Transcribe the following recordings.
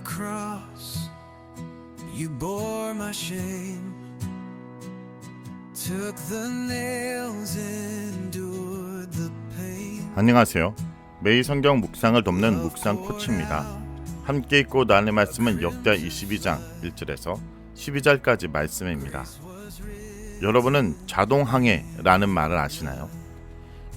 the cross, you bore my shame, took the nails, endured the pain. 안녕하세요. 매일 성경 묵상을 돕는 묵상 코치입니다. 함께 읽고 나눌 말씀은 역대 22장 1절에서 12절까지 말씀입니다. 여러분은 자동 항해라는 말을 아시나요?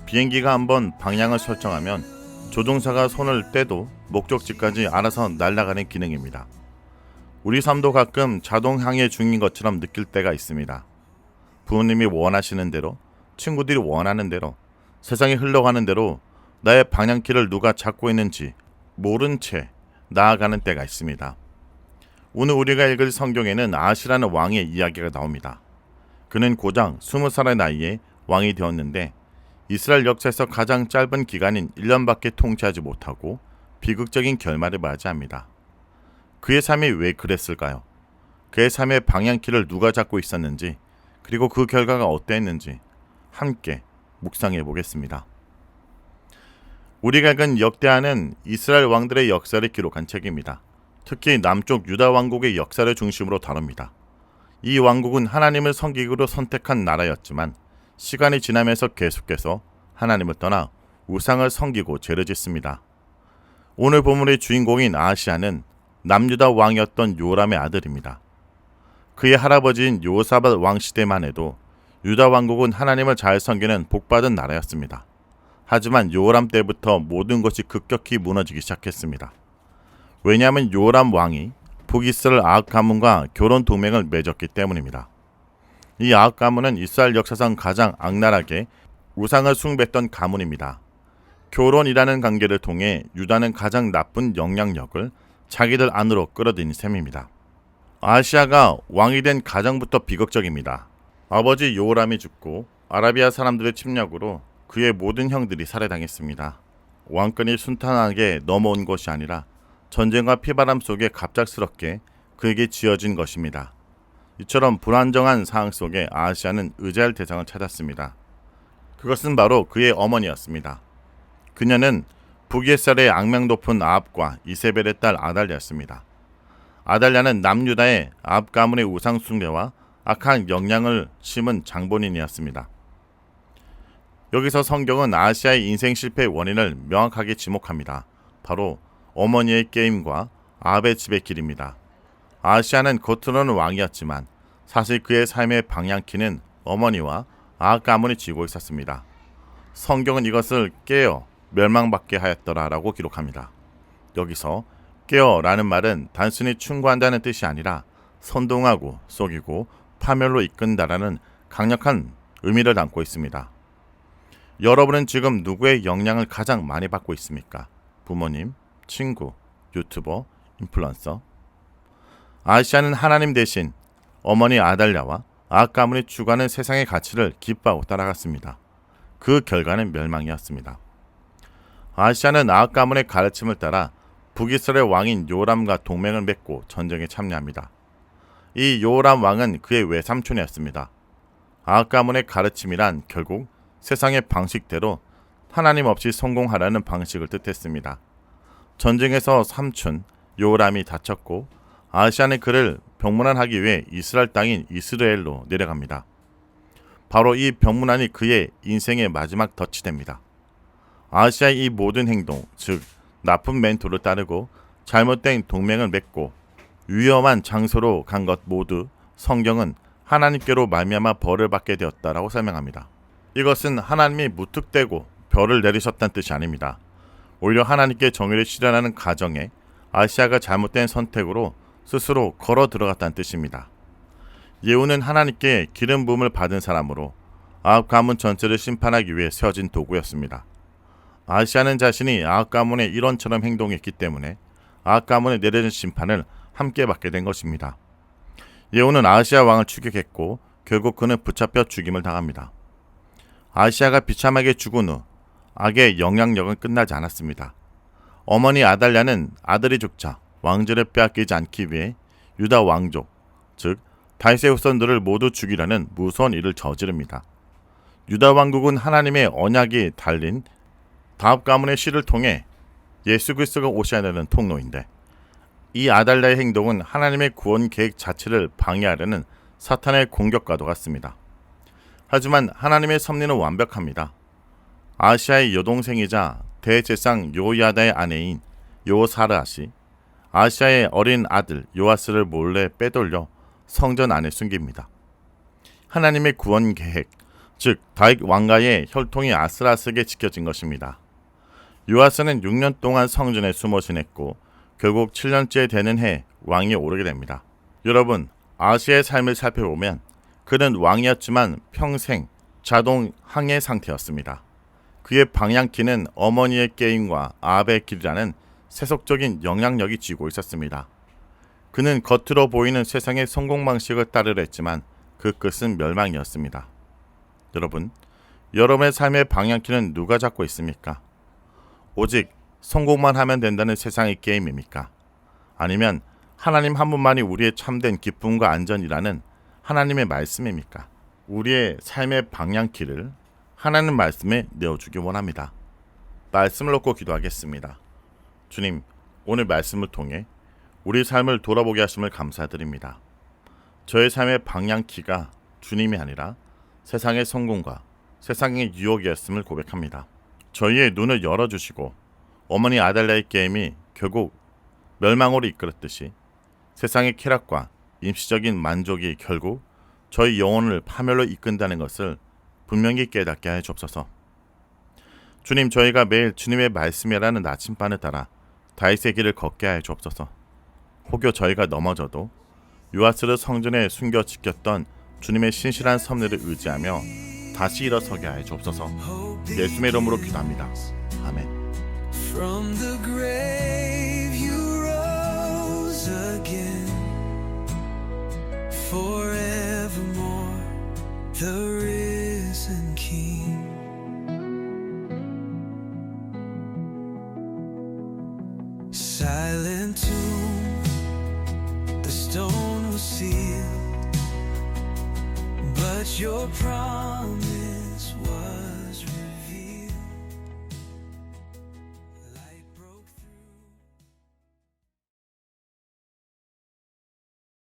비행기가 한번 방향을 설정하면 조종사가 손을 떼도 목적지까지 알아서 날아가는 기능입니다. 우리 삶도 가끔 자동 항해 중인 것처럼 느낄 때가 있습니다. 부모님이 원하시는 대로, 친구들이 원하는 대로, 세상이 흘러가는 대로 나의 방향키를 누가 잡고 있는지 모른 채 나아가는 때가 있습니다. 오늘 우리가 읽을 성경에는 아시라는 왕의 이야기가 나옵니다. 그는 고장 20살의 나이에 왕이 되었는데 이스라엘 역사에서 가장 짧은 기간인 1년밖에 통치하지 못하고 비극적인 결말을 맞이합니다. 그의 삶이 왜 그랬을까요? 그의 삶의 방향키를 누가 잡고 있었는지 그리고 그 결과가 어땠는지 함께 묵상해 보겠습니다. 우리가 읽은 역대하는 이스라엘 왕들의 역사를 기록한 책입니다. 특히 남쪽 유다 왕국의 역사를 중심으로 다룹니다. 이 왕국은 하나님을 성기구로 선택한 나라였지만 시간이 지나면서 계속해서 하나님을 떠나 우상을 섬기고 죄를 짓습니다. 오늘 본문의 주인공인 아시아는 남유다 왕이었던 요람의 아들입니다. 그의 할아버지인 요사밧 왕 시대만 해도 유다 왕국은 하나님을 잘 섬기는 복받은 나라였습니다. 하지만 요람 때부터 모든 것이 급격히 무너지기 시작했습니다. 왜냐하면 요람 왕이 북이스라엘 아합 가문과 결혼 동맹을 맺었기 때문입니다. 이 아합 가문은 이스라엘 역사상 가장 악랄하게 우상을 숭배했던 가문입니다. 결혼이라는 관계를 통해 유다는 가장 나쁜 영향력을 자기들 안으로 끌어들인 셈입니다. 아시아가 왕이 된 가정부터 비극적입니다. 아버지 요람이 죽고 아라비아 사람들의 침략으로 그의 모든 형들이 살해당했습니다. 왕권이 순탄하게 넘어온 것이 아니라 전쟁과 피바람 속에 갑작스럽게 그에게 지어진 것입니다. 이처럼 불안정한 상황 속에 아시아는 의지할 대상을 찾았습니다. 그것은 바로 그의 어머니였습니다. 그녀는 북예살의 악명 높은 아합과 이세벨의 딸 아달랴였습니다. 아달랴는 남유다의 아합 가문의 우상 숭배와 악한 영향을 심은 장본인이었습니다. 여기서 성경은 아시아의 인생 실패의 원인을 명확하게 지목합니다. 바로 어머니의 게임과 아합의 집의 길입니다. 아시아는 겉으로는 왕이었지만 사실 그의 삶의 방향키는 어머니와 아합 가문이 쥐고 있었습니다. 성경은 이것을 깨어 멸망받게 하였더라라고 기록합니다. 여기서 깨어라는 말은 단순히 충고한다는 뜻이 아니라 선동하고 속이고 파멸로 이끈다라는 강력한 의미를 담고 있습니다. 여러분은 지금 누구의 영향을 가장 많이 받고 있습니까? 부모님, 친구, 유튜버, 인플루언서. 아시아는 하나님 대신 어머니 아달랴와 아합 가문이 추구하는 세상의 가치를 기뻐하고 따라갔습니다. 그 결과는 멸망이었습니다. 아시아는 아합 가문의 가르침을 따라 북이스라엘 왕인 요람과 동맹을 맺고 전쟁에 참여합니다. 이 요람 왕은 그의 외삼촌이었습니다. 아합 가문의 가르침이란 결국 세상의 방식대로 하나님 없이 성공하라는 방식을 뜻했습니다. 전쟁에서 삼촌 요람이 다쳤고 아시아는 그를 병문안하기 위해 이스라엘 땅인 이스라엘로 내려갑니다. 바로 이 병문안이 그의 인생의 마지막 덫이 됩니다. 아시아의 이 모든 행동, 즉 나쁜 멘토를 따르고 잘못된 동맹을 맺고 위험한 장소로 간 것 모두 성경은 하나님께로 말미암아 벌을 받게 되었다라고 설명합니다. 이것은 하나님이 무턱대고 별을 내리셨다는 뜻이 아닙니다. 오히려 하나님께 정의를 실현하는 가정에 아시아가 잘못된 선택으로 스스로 걸어 들어갔다는 뜻입니다. 예후는 하나님께 기름 부음을 받은 사람으로 아합 가문 전체를 심판하기 위해 세워진 도구였습니다. 아시아는 자신이 아합 가문의 일원처럼 행동했기 때문에 아합 가문에 내려진 심판을 함께 받게 된 것입니다. 예후는 아시아 왕을 추격했고 결국 그는 붙잡혀 죽임을 당합니다. 아시아가 비참하게 죽은 후 악의 영향력은 끝나지 않았습니다. 어머니 아달랴는 아들이 죽자 왕제를 빼앗기지 않기 위해 유다 왕족, 즉 후손들을 모두 죽이려는 무서운 일을 저지릅니다. 유다 왕국은 하나님의 언약이 달린 다합 가문의 시를 통해 예수 그리스도가 오셔야 되는 통로인데 이 아달랴의 행동은 하나님의 구원 계획 자체를 방해하려는 사탄의 공격과도 같습니다. 하지만 하나님의 섭리는 완벽합니다. 아시아의 여동생이자 대제상 요야다의 아내인 요사르아시 아시아의 어린 아들 요아스를 몰래 빼돌려 성전 안에 숨깁니다. 하나님의 구원 계획, 즉 다윗 왕가의 혈통이 아슬아슬하게 지켜진 것입니다. 요아스는 6년 동안 성전에 숨어 지냈고 결국 7년째 되는 해 왕이 오르게 됩니다. 여러분, 아시아의 삶을 살펴보면 그는 왕이었지만 평생 자동 항해 상태였습니다. 그의 방향키는 어머니의 게임과 아베의 길이라는 세속적인 영향력이 쥐고 있었습니다. 그는 겉으로 보이는 세상의 성공 방식을 따르려 했지만 그 끝은 멸망이었습니다. 여러분, 여러분의 삶의 방향키는 누가 잡고 있습니까? 오직 성공만 하면 된다는 세상의 게임입니까? 아니면 하나님 한 분만이 우리의 참된 기쁨과 안전이라는 하나님의 말씀입니까? 우리의 삶의 방향키를 하나님 말씀에 내어주기 원합니다. 말씀을 놓고 기도하겠습니다. 주님, 오늘 말씀을 통해 우리 삶을 돌아보게 하심을 감사드립니다. 저의 삶의 방향키가 주님이 아니라 세상의 성공과 세상의 유혹이었음을 고백합니다. 저희의 눈을 열어주시고 어머니 아달라의 게임이 결국 멸망으로 이끌었듯이 세상의 쾌락과 임시적인 만족이 결국 저희 영혼을 파멸로 이끈다는 것을 분명히 깨닫게 하여 주옵소서. 주님 저희가 매일 주님의 말씀이라는 나침반을 따라 다윗의 길을 걷게 하여 주옵소서. 혹여 저희가 넘어져도 유아스를 성전에 숨겨 지켰던 주님의 신실한 섭리를 의지하며 다시 일어서게 하여 주옵소서. 예수의 이름으로 기도합니다. 아멘. From the grave you rose again forevermore but your promise